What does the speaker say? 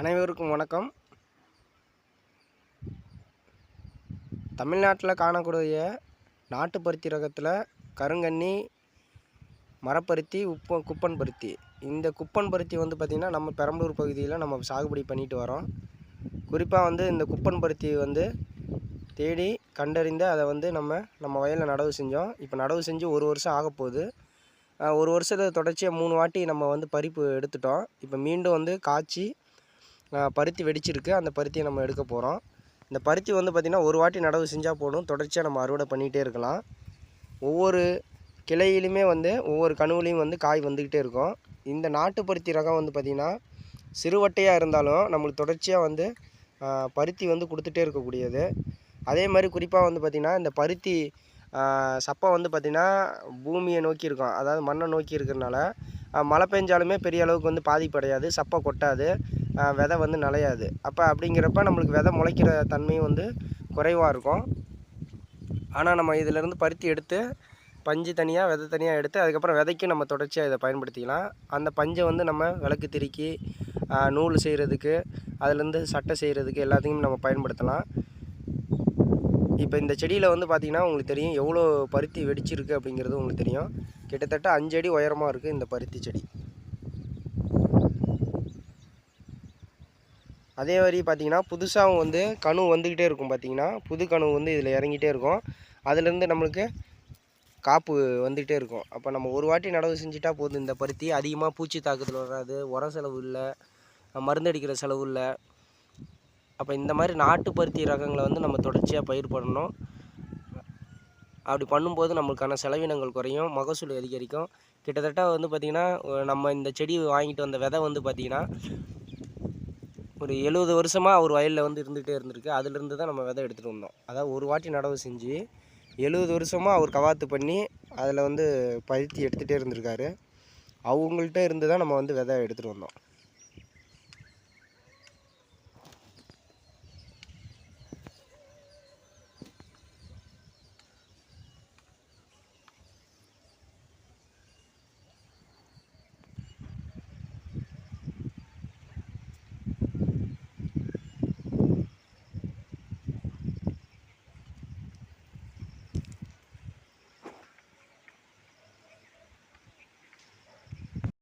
அனைவருக்கும் வணக்கம். தமிழ்நாட்டில் காணக்கூடிய நாட்டுப்பருத்தி ரகத்தில் கருங்கன்னி மரப்பருத்தி உப்பு குப்பன் பருத்தி இந்த குப்பன் பருத்தி வந்து பார்த்திங்கன்னா நம்ம பெரம்பலூர் பகுதியில் நம்ம சாகுபடி பண்ணிட்டு வரோம். குறிப்பாக வந்து இந்த குப்பன் பருத்தி வந்து தேடி கண்டறிந்து அதை வந்து நம்ம நம்ம வயலில் நடவு செஞ்சோம். இப்போ நடவு செஞ்சு ஒரு வருஷம் ஆக ஒரு வருஷத்தை தொடர்ச்சியாக மூணு வாட்டி நம்ம வந்து பறிப்பு எடுத்துட்டோம். இப்போ மீண்டும் வந்து காய்ச்சி பருத்தி வெடிச்சிருக்கு. அந்த பருத்தியை நம்ம எடுக்க போகிறோம் இந்த பருத்தி வந்து பார்த்திங்கன்னா ஒரு வாட்டி நடவு செஞ்சால் போடும் தொடர்ச்சியாக நம்ம அறுவடை பண்ணிகிட்டே இருக்கலாம். ஒவ்வொரு கிளையிலுமே வந்து ஒவ்வொரு கணுவிலையும் வந்து காய் வந்துக்கிட்டே இருக்கும். இந்த நாட்டு பருத்தி ரகம் வந்து பார்த்திங்கன்னா சிறுவட்டையாக இருந்தாலும் நம்மளுக்கு தொடர்ச்சியாக வந்து பருத்தி வந்து கொடுத்துட்டே இருக்கக்கூடியது. அதே மாதிரி குறிப்பாக வந்து பார்த்திங்கன்னா இந்த பருத்தி சப்பை வந்து பார்த்திங்கன்னா பூமியை நோக்கி இருக்கும். அதாவது மண்ணை நோக்கி இருக்கிறனால மழை பெஞ்சாலுமே பெரிய அளவுக்கு வந்து பாதிப்படையாது. சப்பை கொட்டாது. விதை வந்து நலையாது. அப்போ அப்படிங்கிறப்ப நம்மளுக்கு விதை முளைக்கிற தன்மையும் வந்து குறைவாக இருக்கும். ஆனால் நம்ம இதிலேருந்து பருத்தி எடுத்து பஞ்சு தனியாக விதை தனியாக எடுத்து அதுக்கப்புறம் விதைக்கும் நம்ம தொடர்ச்சியாக இதை பயன்படுத்திக்கலாம். அந்த பஞ்சை வந்து நம்ம விளக்கு திருக்கி நூல் செய்கிறதுக்கு அதுலேருந்து சட்டை செய்கிறதுக்கு எல்லாத்தையும் நம்ம பயன்படுத்தலாம். இப்போ இந்த செடியில் வந்து பார்த்திங்கன்னா உங்களுக்கு தெரியும் எவ்வளோ பருத்தி வெடிச்சிருக்கு அப்படிங்கிறது உங்களுக்கு தெரியும். கிட்டத்தட்ட அஞ்சு அடி உயரமாக இருக்குது இந்த பருத்தி செடி. அதே மாதிரி பார்த்தீங்கன்னா புதுசாகவும் வந்து கணு வந்துக்கிட்டே இருக்கும் பார்த்தீங்கன்னா புது கணு வந்து இதில் இறங்கிட்டே இருக்கும். அதுலேருந்து நம்மளுக்கு காப்பு வந்துக்கிட்டே இருக்கும். அப்போ நம்ம ஒரு வாட்டி நடவு செஞ்சுட்டா போதும் இந்த பருத்தி. அதிகமாக பூச்சி தாக்குதல் வராது உர செலவு இல்லை மருந்தடிக்கிற செலவு இல்லை. அப்போ இந்த மாதிரி நாட்டு பருத்தி ரகங்களை வந்து நம்ம தொடர்ச்சியாக பயிர் பண்ணணும். அப்படி பண்ணும்போது நம்மளுக்கான செலவினங்கள் குறையும் மகசூல் அதிகரிக்கும். கிட்டத்தட்ட வந்து பார்த்திங்கன்னா நம்ம இந்த செடி வாங்கிட்டு வந்த விதை வந்து பார்த்திங்கன்னா ஒரு எழுபது வருஷமாக அவர் வயலில் வந்து இருந்துகிட்டே இருந்திருக்கு. அதுலேருந்து தான் நம்ம விதை எடுத்துகிட்டு வந்தோம். அதாவது ஒரு வாட்டி நடவு செஞ்சு எழுபது வருஷமாக அவர் கவாத்து பண்ணி அதில் வந்து பருத்தி எடுத்துகிட்டே இருந்திருக்காரு. அவங்கள்ட்ட இருந்து தான் நம்ம வந்து விதை எடுத்துகிட்டு வந்தோம்.